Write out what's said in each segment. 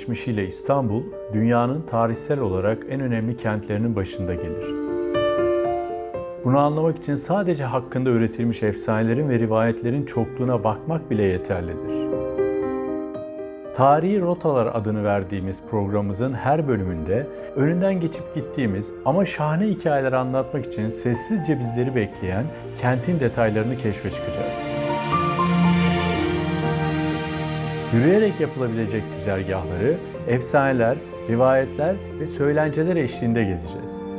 2700 yıllık geçmişiyle İstanbul, dünyanın tarihsel olarak en önemli kentlerinin başında gelir. Bunu anlamak için sadece hakkında üretilmiş efsanelerin ve rivayetlerin çokluğuna bakmak bile yeterlidir. Tarihi Rotalar adını verdiğimiz programımızın her bölümünde önünden geçip gittiğimiz ama şahane hikayeler anlatmak için sessizce bizleri bekleyen kentin detaylarını keşfe çıkacağız. Yürüyerek yapılabilecek güzergahları, efsaneler, rivayetler ve söylenceler eşliğinde gezeceğiz.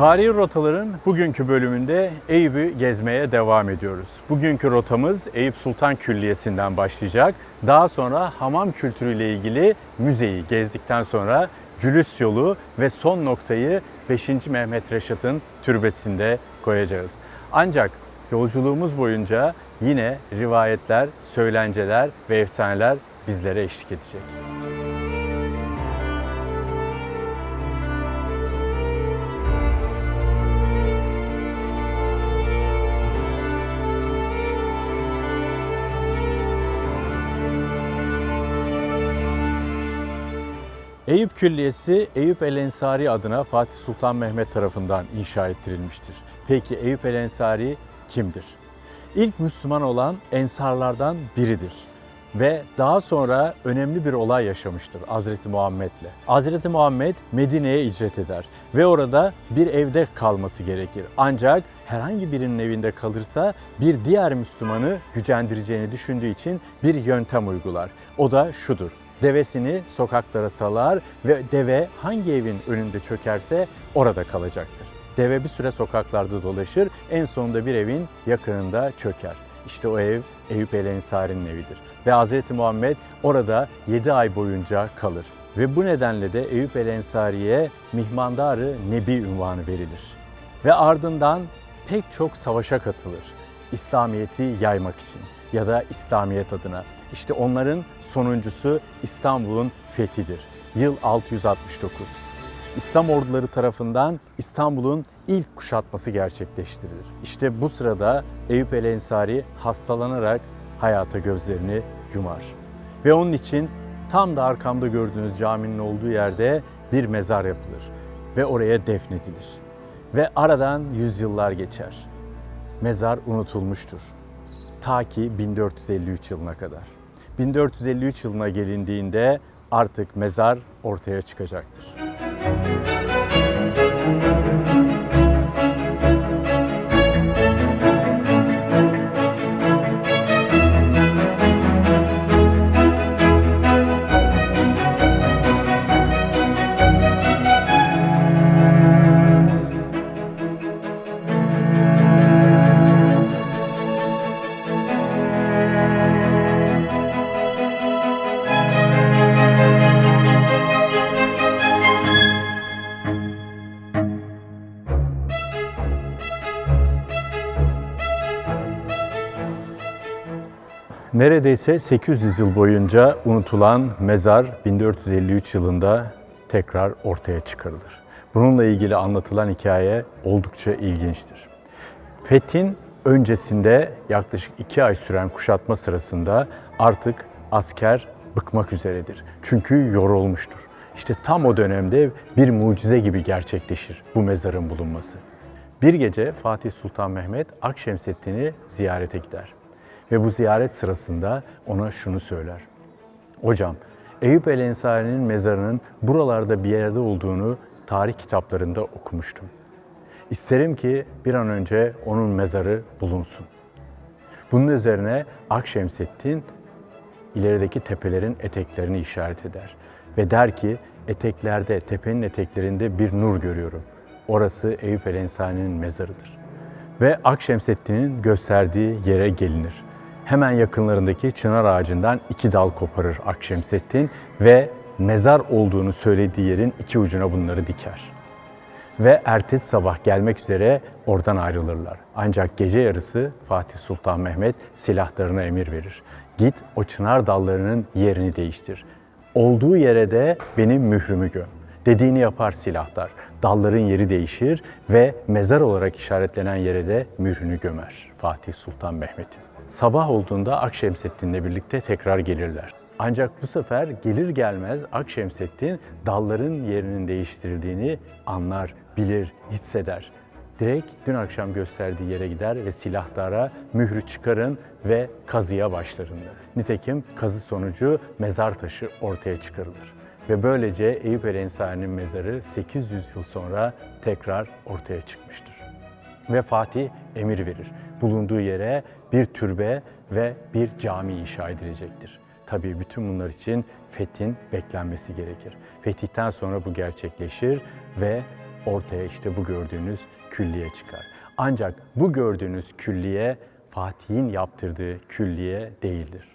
Tarihi rotaların bugünkü bölümünde Eyüp'ü gezmeye devam ediyoruz. Bugünkü rotamız Eyüp Sultan Külliyesi'nden başlayacak. Daha sonra hamam kültürüyle ilgili müzeyi gezdikten sonra Cülüs yolu ve son noktayı 5. Mehmet Reşat'ın türbesinde koyacağız. Ancak yolculuğumuz boyunca yine rivayetler, söylenceler ve efsaneler bizlere eşlik edecek. Eyüp Külliyesi Eyüp El Ensari adına Fatih Sultan Mehmet tarafından inşa ettirilmiştir. Peki Eyüp El Ensari kimdir? İlk Müslüman olan ensarlardan biridir ve daha sonra önemli bir olay yaşamıştır Hazreti Muhammed'le. Hazreti Muhammed Medine'ye icret eder ve orada bir evde kalması gerekir. Ancak herhangi birinin evinde kalırsa bir diğer Müslümanı gücendireceğini düşündüğü için bir yöntem uygular. O da şudur devesini sokaklara salar ve deve hangi evin önünde çökerse orada kalacaktır. Deve bir süre sokaklarda dolaşır, en sonunda bir evin yakınında çöker. İşte o ev Eyüp El Ensari'nin evidir. Ve Hz. Muhammed orada 7 ay boyunca kalır. Ve bu nedenle de Eyüp El Ensari'ye Mihmandarı Nebi ünvanı verilir. Ve ardından pek çok savaşa katılır. İslamiyet'i yaymak için ya da İslamiyet adına. İşte onların sonuncusu İstanbul'un fethidir. Yıl 669. İslam orduları tarafından İstanbul'un ilk kuşatması gerçekleştirilir. İşte bu sırada Eyüp El Ensari hastalanarak hayata gözlerini yumar. Ve onun için tam da arkamda gördüğünüz caminin olduğu yerde bir mezar yapılır ve oraya defnedilir. Ve aradan yüzyıllar geçer. Mezar unutulmuştur. Ta ki 1453 yılına kadar. 1453 yılına gelindiğinde artık mezar ortaya çıkacaktır. Neredeyse 800 yıl boyunca unutulan mezar 1453 yılında tekrar ortaya çıkarılır. Bununla ilgili anlatılan hikaye oldukça ilginçtir. Fethin öncesinde yaklaşık iki ay süren kuşatma sırasında artık asker bıkmak üzeredir. Çünkü yorulmuştur. İşte tam o dönemde bir mucize gibi gerçekleşir bu mezarın bulunması. Bir gece Fatih Sultan Mehmet Akşemseddin'i ziyarete gider. Ve bu ziyaret sırasında ona şunu söyler. Hocam, Eyüp El Ensari'nin mezarının buralarda bir yerde olduğunu tarih kitaplarında okumuştum. İsterim ki bir an önce onun mezarı bulunsun. Bunun üzerine Akşemseddin ilerideki tepelerin eteklerini işaret eder ve der ki eteklerde, tepenin eteklerinde bir nur görüyorum. Orası Eyüp El Ensari'nin mezarıdır. Ve Akşemseddin'in gösterdiği yere gelinir. Hemen yakınlarındaki çınar ağacından iki dal koparır Akşemseddin ve mezar olduğunu söylediği yerin iki ucuna bunları diker. ve ertesi sabah gelmek üzere oradan ayrılırlar. Ancak gece yarısı Fatih Sultan Mehmet silahlarına emir verir. Git o çınar dallarının yerini değiştir. Olduğu yere de benim mührümü göm. Dediğini yapar silahlar. Dalların yeri değişir ve mezar olarak işaretlenen yere de mührünü gömer Fatih Sultan Mehmet'in. Sabah olduğunda Akşemseddin'le birlikte tekrar gelirler. Ancak bu sefer gelir gelmez Akşemseddin dalların yerinin değiştirildiğini anlar, bilir, hisseder. Direkt dün akşam gösterdiği yere gider ve silahlara mührü çıkarın ve kazıya başların. Nitekim kazı sonucu mezar taşı ortaya çıkarılır. Ve böylece Eyüp el Ensari'nin mezarı 800 yıl sonra tekrar ortaya çıkmıştır. Ve Fatih emir verir. Bulunduğu yere bir türbe ve bir cami inşa edilecektir. Tabii bütün bunlar için fethin beklenmesi gerekir. Fetihten sonra bu gerçekleşir ve ortaya işte bu gördüğünüz külliye çıkar. Ancak bu gördüğünüz külliye Fatih'in yaptırdığı külliye değildir.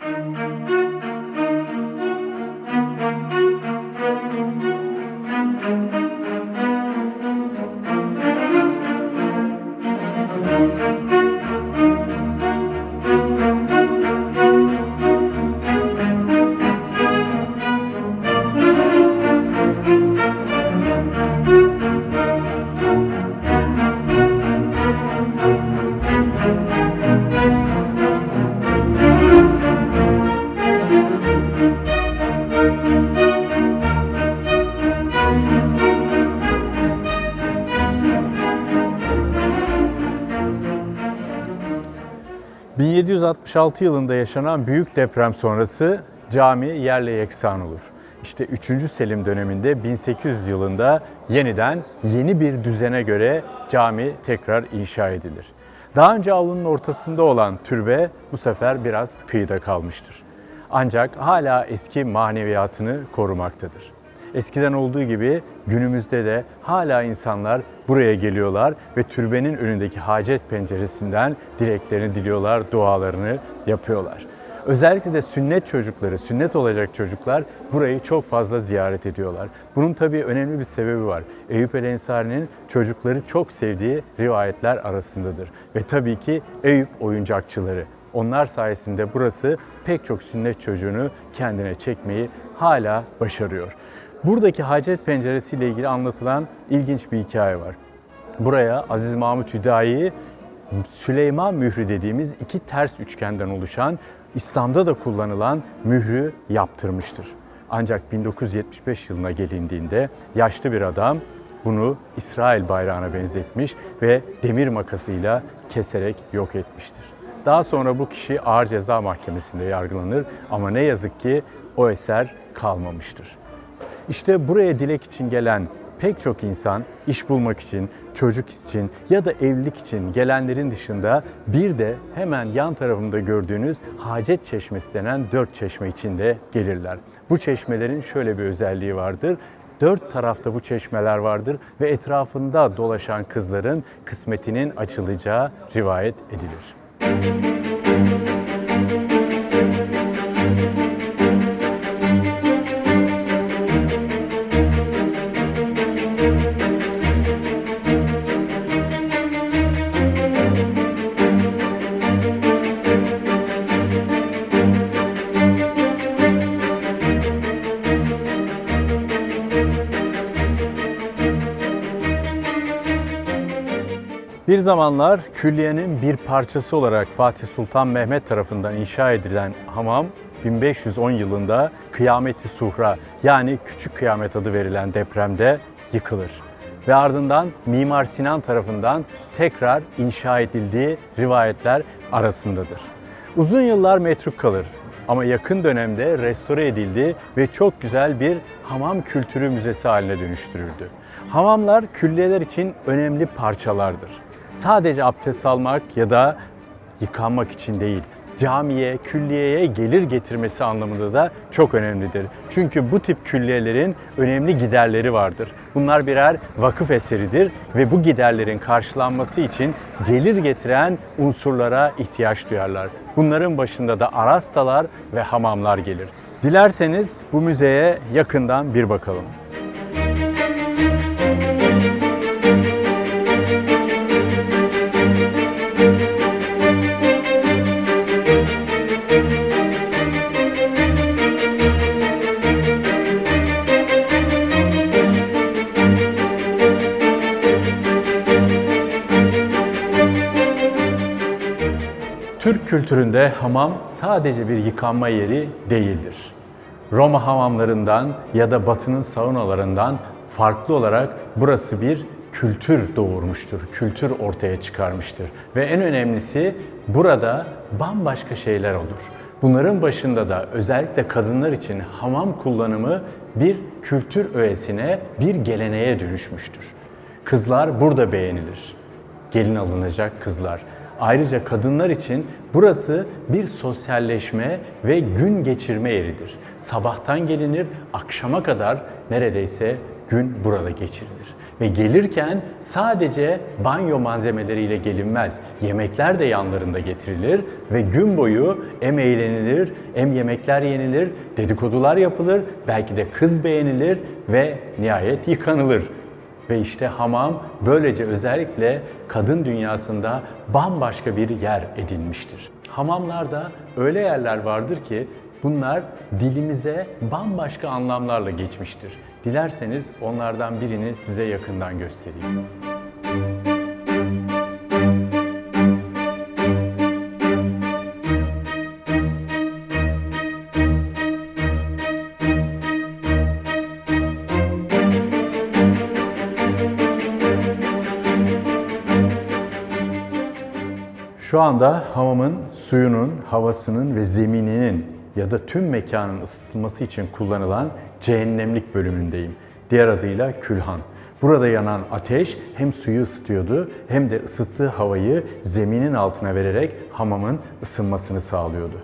1766 yılında yaşanan büyük deprem sonrası cami yerle yeksan olur. İşte 3. Selim döneminde 1800 yılında yeniden yeni bir düzene göre cami tekrar inşa edilir. Daha önce avlunun ortasında olan türbe bu sefer biraz kıyıda kalmıştır. Ancak hala eski maneviyatını korumaktadır. Eskiden olduğu gibi günümüzde de hala insanlar buraya geliyorlar ve türbenin önündeki hacet penceresinden dileklerini diliyorlar, dualarını yapıyorlar. Özellikle de sünnet çocukları, sünnet olacak çocuklar burayı çok fazla ziyaret ediyorlar. Bunun tabii önemli bir sebebi var. Eyüp el Ensari'nin çocukları çok sevdiği rivayetler arasındadır. Ve tabii ki Eyüp oyuncakçıları. Onlar sayesinde burası pek çok sünnet çocuğunu kendine çekmeyi hala başarıyor. Buradaki hacet penceresi ile ilgili anlatılan ilginç bir hikaye var. Buraya Aziz Mahmut Hüdayi Süleyman mührü dediğimiz iki ters üçgenden oluşan İslam'da da kullanılan mührü yaptırmıştır. Ancak 1975 yılına gelindiğinde yaşlı bir adam bunu İsrail bayrağına benzetmiş ve demir makasıyla keserek yok etmiştir. Daha sonra bu kişi ağır ceza mahkemesinde yargılanır ama ne yazık ki o eser kalmamıştır. İşte buraya dilek için gelen pek çok insan iş bulmak için, çocuk için ya da evlilik için gelenlerin dışında bir de hemen yan tarafımda gördüğünüz Hacet Çeşmesi denen dört çeşme için de gelirler. Bu çeşmelerin şöyle bir özelliği vardır. Dört tarafta bu çeşmeler vardır ve etrafında dolaşan kızların kısmetinin açılacağı rivayet edilir. Bir zamanlar külliyenin bir parçası olarak Fatih Sultan Mehmet tarafından inşa edilen hamam 1510 yılında Kıyameti Suhra yani Küçük Kıyamet adı verilen depremde yıkılır. Ve ardından Mimar Sinan tarafından tekrar inşa edildiği rivayetler arasındadır. Uzun yıllar metruk kalır ama yakın dönemde restore edildi ve çok güzel bir hamam kültürü müzesi haline dönüştürüldü. Hamamlar külliyeler için önemli parçalardır sadece abdest almak ya da yıkanmak için değil, camiye, külliyeye gelir getirmesi anlamında da çok önemlidir. Çünkü bu tip külliyelerin önemli giderleri vardır. Bunlar birer vakıf eseridir ve bu giderlerin karşılanması için gelir getiren unsurlara ihtiyaç duyarlar. Bunların başında da arastalar ve hamamlar gelir. Dilerseniz bu müzeye yakından bir bakalım. Kültüründe hamam sadece bir yıkanma yeri değildir. Roma hamamlarından ya da Batı'nın saunalarından farklı olarak burası bir kültür doğurmuştur, kültür ortaya çıkarmıştır. Ve en önemlisi burada bambaşka şeyler olur. Bunların başında da özellikle kadınlar için hamam kullanımı bir kültür öğesine, bir geleneğe dönüşmüştür. Kızlar burada beğenilir. Gelin alınacak kızlar. Ayrıca kadınlar için burası bir sosyalleşme ve gün geçirme yeridir. Sabahtan gelinir, akşama kadar neredeyse gün burada geçirilir. Ve gelirken sadece banyo malzemeleriyle gelinmez. Yemekler de yanlarında getirilir ve gün boyu hem eğlenilir, hem yemekler yenilir, dedikodular yapılır, belki de kız beğenilir ve nihayet yıkanılır. Ve işte hamam böylece özellikle kadın dünyasında bambaşka bir yer edinmiştir. Hamamlarda öyle yerler vardır ki bunlar dilimize bambaşka anlamlarla geçmiştir. Dilerseniz onlardan birini size yakından göstereyim. Şu anda hamamın suyunun, havasının ve zemininin ya da tüm mekanın ısıtılması için kullanılan cehennemlik bölümündeyim. Diğer adıyla külhan. Burada yanan ateş hem suyu ısıtıyordu hem de ısıttığı havayı zeminin altına vererek hamamın ısınmasını sağlıyordu.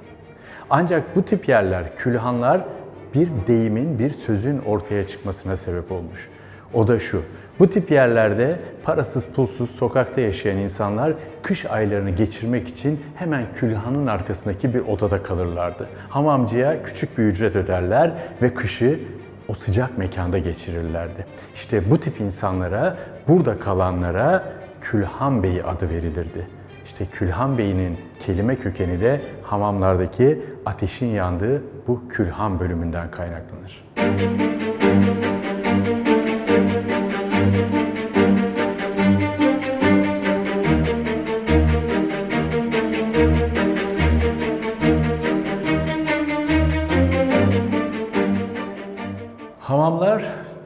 Ancak bu tip yerler, külhanlar bir deyimin, bir sözün ortaya çıkmasına sebep olmuş. O da şu, bu tip yerlerde parasız pulsuz sokakta yaşayan insanlar kış aylarını geçirmek için hemen külhanın arkasındaki bir odada kalırlardı. Hamamcıya küçük bir ücret öderler ve kışı o sıcak mekanda geçirirlerdi. İşte bu tip insanlara, burada kalanlara Külhan Bey adı verilirdi. İşte Külhan Bey'in kelime kökeni de hamamlardaki ateşin yandığı bu külhan bölümünden kaynaklanır. Hamamlar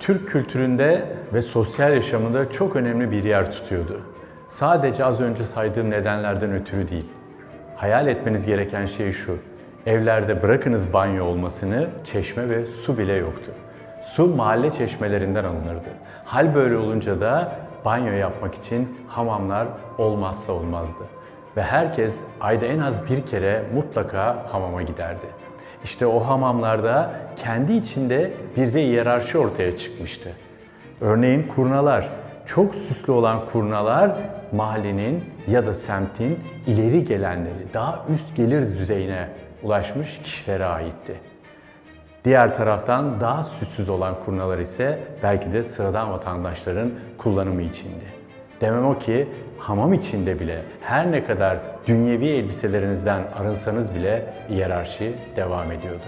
Türk kültüründe ve sosyal yaşamında çok önemli bir yer tutuyordu. Sadece az önce saydığım nedenlerden ötürü değil. Hayal etmeniz gereken şey şu. Evlerde bırakınız banyo olmasını, çeşme ve su bile yoktu. Su mahalle çeşmelerinden alınırdı. Hal böyle olunca da banyo yapmak için hamamlar olmazsa olmazdı. Ve herkes ayda en az bir kere mutlaka hamama giderdi. İşte o hamamlarda kendi içinde bir de hiyerarşi ortaya çıkmıştı. Örneğin kurnalar. Çok süslü olan kurnalar mahallenin ya da semtin ileri gelenleri, daha üst gelir düzeyine ulaşmış kişilere aitti. Diğer taraftan daha süssüz olan kurnalar ise belki de sıradan vatandaşların kullanımı içindi. Demem o ki hamam içinde bile her ne kadar dünyevi elbiselerinizden arınsanız bile hiyerarşi devam ediyordu.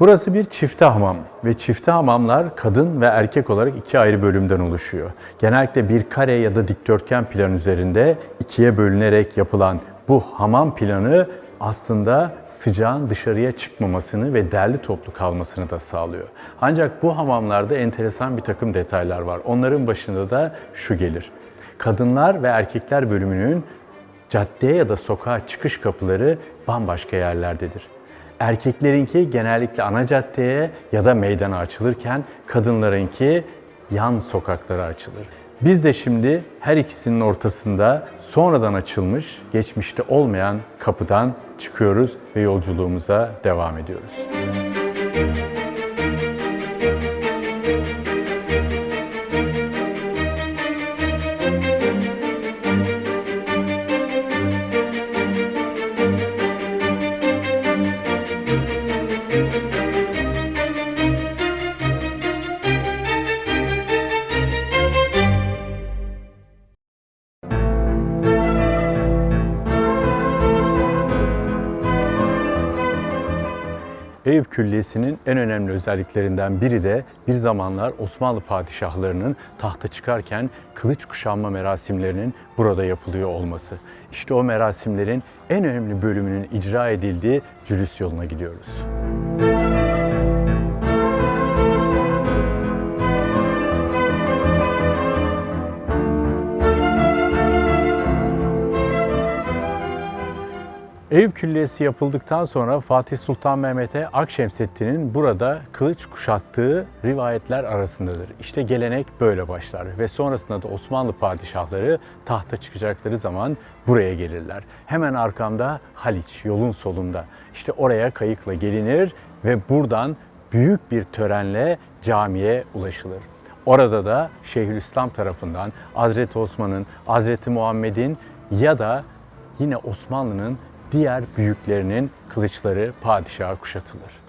Burası bir çifte hamam ve çifte hamamlar kadın ve erkek olarak iki ayrı bölümden oluşuyor. Genellikle bir kare ya da dikdörtgen plan üzerinde ikiye bölünerek yapılan bu hamam planı aslında sıcağın dışarıya çıkmamasını ve derli toplu kalmasını da sağlıyor. Ancak bu hamamlarda enteresan bir takım detaylar var. Onların başında da şu gelir. Kadınlar ve erkekler bölümünün caddeye ya da sokağa çıkış kapıları bambaşka yerlerdedir. Erkeklerinki genellikle ana caddeye ya da meydana açılırken kadınlarınki yan sokaklara açılır. Biz de şimdi her ikisinin ortasında sonradan açılmış, geçmişte olmayan kapıdan çıkıyoruz ve yolculuğumuza devam ediyoruz. Eyüp Külliyesi'nin en önemli özelliklerinden biri de bir zamanlar Osmanlı padişahlarının tahta çıkarken kılıç kuşanma merasimlerinin burada yapılıyor olması. İşte o merasimlerin en önemli bölümünün icra edildiği Cülüs yoluna gidiyoruz. Eyüp Külliyesi yapıldıktan sonra Fatih Sultan Mehmet'e Akşemseddin'in burada kılıç kuşattığı rivayetler arasındadır. İşte gelenek böyle başlar ve sonrasında da Osmanlı padişahları tahta çıkacakları zaman buraya gelirler. Hemen arkamda Haliç, yolun solunda. İşte oraya kayıkla gelinir ve buradan büyük bir törenle camiye ulaşılır. Orada da Şeyhülislam tarafından Hazreti Osman'ın, Hazreti Muhammed'in ya da yine Osmanlı'nın diğer büyüklerinin kılıçları padişaha kuşatılır.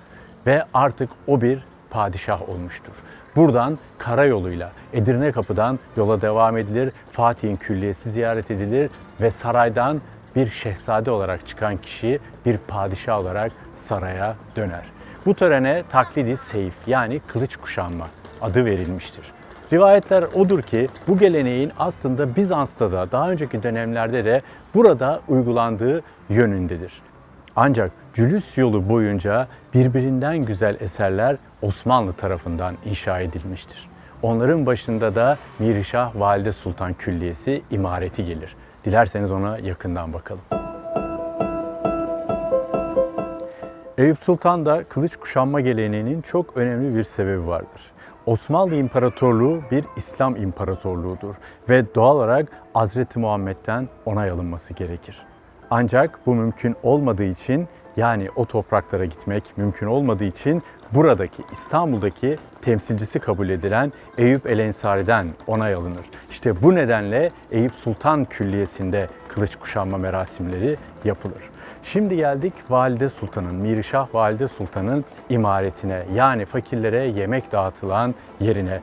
Ve artık o bir padişah olmuştur. Buradan karayoluyla Edirne Kapı'dan yola devam edilir. Fatih'in külliyesi ziyaret edilir ve saraydan bir şehzade olarak çıkan kişi bir padişah olarak saraya döner. Bu törene taklidi seyif yani kılıç kuşanma adı verilmiştir. Rivayetler odur ki bu geleneğin aslında Bizans'ta da daha önceki dönemlerde de burada uygulandığı yönündedir. Ancak Cülüs yolu boyunca birbirinden güzel eserler Osmanlı tarafından inşa edilmiştir. Onların başında da Mirişah Valide Sultan Külliyesi imareti gelir. Dilerseniz ona yakından bakalım. Eyüp Sultan'da kılıç kuşanma geleneğinin çok önemli bir sebebi vardır. Osmanlı İmparatorluğu bir İslam İmparatorluğudur ve doğal olarak Hazreti Muhammed'den onay alınması gerekir. Ancak bu mümkün olmadığı için yani o topraklara gitmek mümkün olmadığı için buradaki İstanbul'daki temsilcisi kabul edilen Eyüp El Ensari'den onay alınır. İşte bu nedenle Eyüp Sultan Külliyesi'nde kılıç kuşanma merasimleri yapılır. Şimdi geldik Valide Sultan'ın, Mirişah Valide Sultan'ın imaretine yani fakirlere yemek dağıtılan yerine.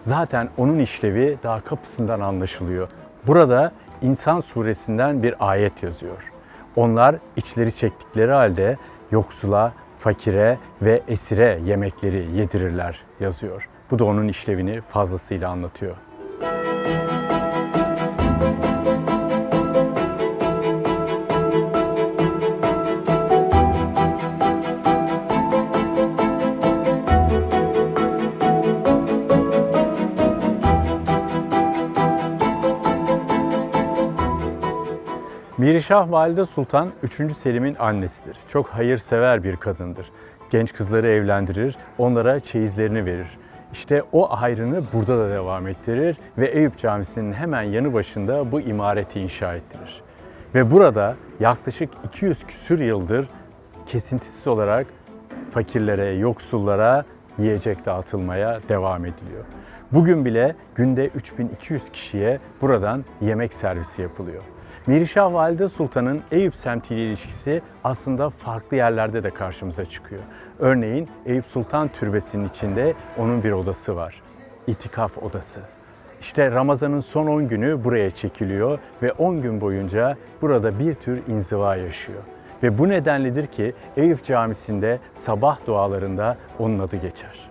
Zaten onun işlevi daha kapısından anlaşılıyor. Burada İnsan suresinden bir ayet yazıyor. Onlar içleri çektikleri halde yoksula, fakire ve esire yemekleri yedirirler yazıyor. Bu da onun işlevini fazlasıyla anlatıyor. Mirişah Valide Sultan 3. Selim'in annesidir. Çok hayırsever bir kadındır. Genç kızları evlendirir, onlara çeyizlerini verir. İşte o hayrını burada da devam ettirir ve Eyüp Camisi'nin hemen yanı başında bu imareti inşa ettirir. Ve burada yaklaşık 200 küsür yıldır kesintisiz olarak fakirlere, yoksullara yiyecek dağıtılmaya devam ediliyor. Bugün bile günde 3200 kişiye buradan yemek servisi yapılıyor. Mirişah Valide Sultan'ın Eyüp semtiyle ilişkisi aslında farklı yerlerde de karşımıza çıkıyor. Örneğin Eyüp Sultan Türbesi'nin içinde onun bir odası var. İtikaf odası. İşte Ramazan'ın son 10 günü buraya çekiliyor ve 10 gün boyunca burada bir tür inziva yaşıyor. Ve bu nedenledir ki Eyüp Camisi'nde sabah dualarında onun adı geçer.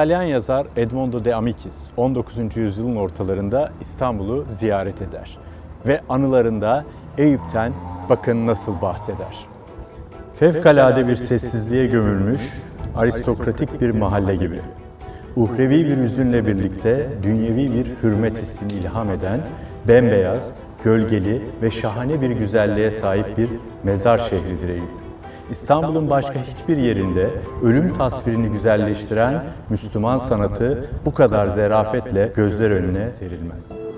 İtalyan yazar Edmondo de Amicis 19. yüzyılın ortalarında İstanbul'u ziyaret eder ve anılarında Eyüp'ten bakın nasıl bahseder. Fevkalade bir sessizliğe gömülmüş, aristokratik bir mahalle gibi. Uhrevi bir hüzünle birlikte dünyevi bir hürmet hissini ilham eden, bembeyaz, gölgeli ve şahane bir güzelliğe sahip bir mezar şehridir Eyüp. İstanbul'un başka hiçbir yerinde ölüm tasvirini güzelleştiren Müslüman sanatı bu kadar zerafetle gözler önüne serilmez.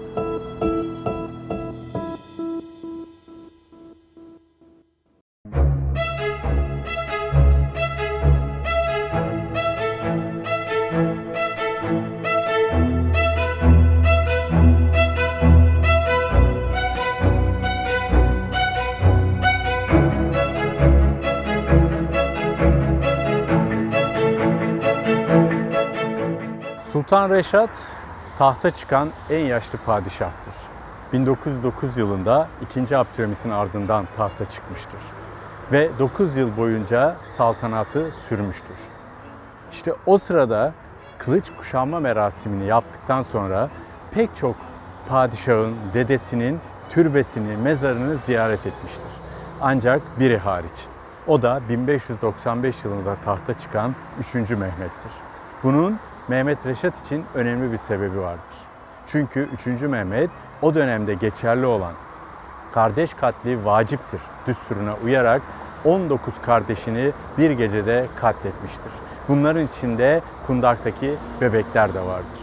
Reşat tahta çıkan en yaşlı padişahtır. 1909 yılında 2. Abdülhamit'in ardından tahta çıkmıştır. Ve 9 yıl boyunca saltanatı sürmüştür. İşte o sırada kılıç kuşanma merasimini yaptıktan sonra pek çok padişahın dedesinin türbesini, mezarını ziyaret etmiştir. Ancak biri hariç. O da 1595 yılında tahta çıkan 3. Mehmet'tir. Bunun Mehmet Reşat için önemli bir sebebi vardır. Çünkü 3. Mehmet o dönemde geçerli olan kardeş katli vaciptir düsturuna uyarak 19 kardeşini bir gecede katletmiştir. Bunların içinde kundaktaki bebekler de vardır.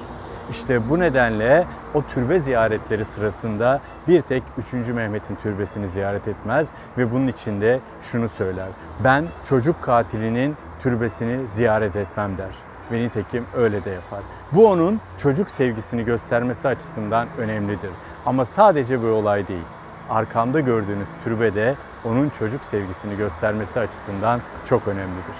İşte bu nedenle o türbe ziyaretleri sırasında bir tek 3. Mehmet'in türbesini ziyaret etmez ve bunun içinde şunu söyler. Ben çocuk katilinin türbesini ziyaret etmem der. Ve nitekim öyle de yapar. Bu onun çocuk sevgisini göstermesi açısından önemlidir. Ama sadece bir olay değil. Arkamda gördüğünüz türbede onun çocuk sevgisini göstermesi açısından çok önemlidir.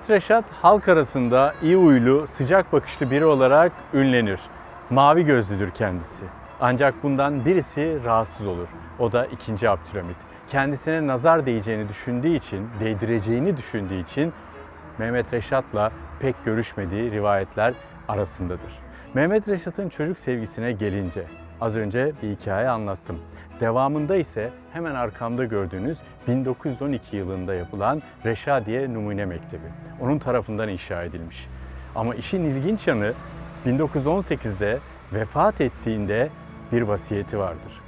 Mehmet Reşat halk arasında iyi uylu, sıcak bakışlı biri olarak ünlenir. Mavi gözlüdür kendisi. Ancak bundan birisi rahatsız olur. O da 2. Abdülhamit. Kendisine nazar değeceğini düşündüğü için, değdireceğini düşündüğü için Mehmet Reşat'la pek görüşmediği rivayetler arasındadır. Mehmet Reşat'ın çocuk sevgisine gelince az önce bir hikaye anlattım. Devamında ise hemen arkamda gördüğünüz 1912 yılında yapılan Reşadiye Numune Mektebi. Onun tarafından inşa edilmiş. Ama işin ilginç yanı 1918'de vefat ettiğinde bir vasiyeti vardır.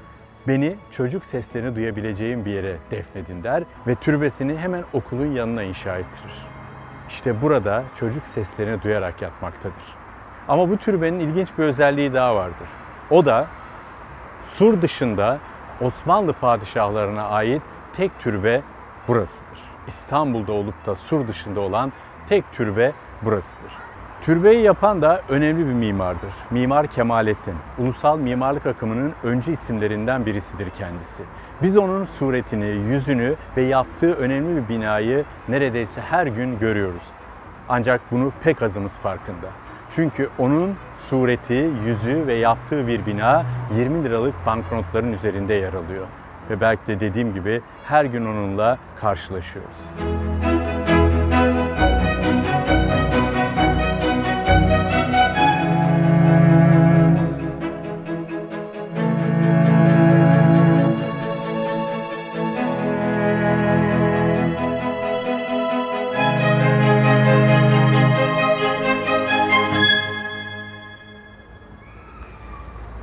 Beni çocuk seslerini duyabileceğim bir yere defnedin der ve türbesini hemen okulun yanına inşa ettirir. İşte burada çocuk seslerini duyarak yatmaktadır. Ama bu türbenin ilginç bir özelliği daha vardır. O da Sur dışında Osmanlı padişahlarına ait tek türbe burasıdır. İstanbul'da olup da Sur dışında olan tek türbe burasıdır. Türbeyi yapan da önemli bir mimardır. Mimar Kemalettin. Ulusal mimarlık akımının öncü isimlerinden birisidir kendisi. Biz onun suretini, yüzünü ve yaptığı önemli bir binayı neredeyse her gün görüyoruz. Ancak bunu pek azımız farkında. Çünkü onun sureti, yüzü ve yaptığı bir bina 20 liralık banknotların üzerinde yer alıyor. Ve belki de dediğim gibi her gün onunla karşılaşıyoruz.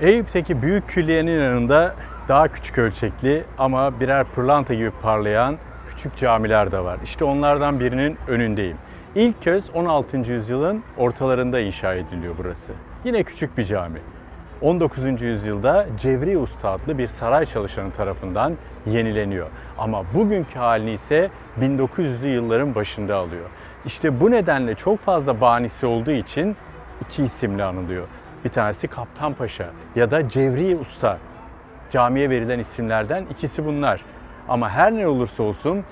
Eyüp'teki büyük külliyenin yanında daha küçük ölçekli ama birer pırlanta gibi parlayan küçük camiler de var. İşte onlardan birinin önündeyim. İlk kez 16. yüzyılın ortalarında inşa ediliyor burası. Yine küçük bir cami. 19. yüzyılda Cevri Usta adlı bir saray çalışanı tarafından yenileniyor. Ama bugünkü halini ise 1900'lü yılların başında alıyor. İşte bu nedenle çok fazla banisi olduğu için iki isimle anılıyor. Bir tanesi Kaptan Paşa ya da Cevri Usta. Camiye verilen isimlerden ikisi bunlar. Ama her ne olursa olsun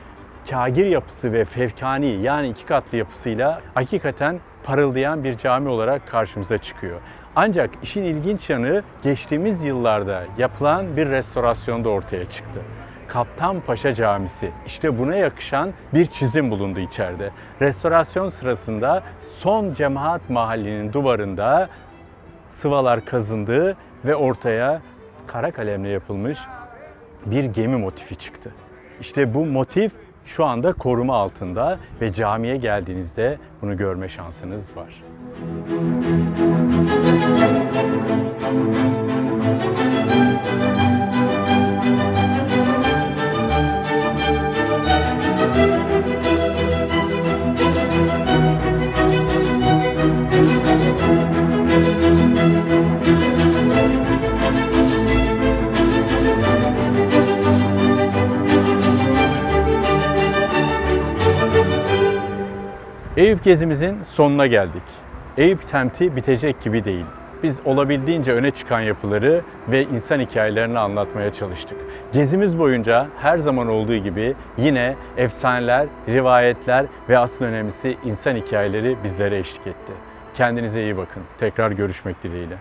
kagir yapısı ve fevkani yani iki katlı yapısıyla hakikaten parıldayan bir cami olarak karşımıza çıkıyor. Ancak işin ilginç yanı geçtiğimiz yıllarda yapılan bir restorasyonda ortaya çıktı. Kaptan Paşa Camisi. İşte buna yakışan bir çizim bulundu içeride. Restorasyon sırasında son cemaat mahallinin duvarında sıvalar kazındı ve ortaya kara kalemle yapılmış bir gemi motifi çıktı. İşte bu motif şu anda koruma altında ve camiye geldiğinizde bunu görme şansınız var. Eyüp gezimizin sonuna geldik. Eyüp semti bitecek gibi değil. Biz olabildiğince öne çıkan yapıları ve insan hikayelerini anlatmaya çalıştık. Gezimiz boyunca her zaman olduğu gibi yine efsaneler, rivayetler ve asıl önemlisi insan hikayeleri bizlere eşlik etti. Kendinize iyi bakın. Tekrar görüşmek dileğiyle.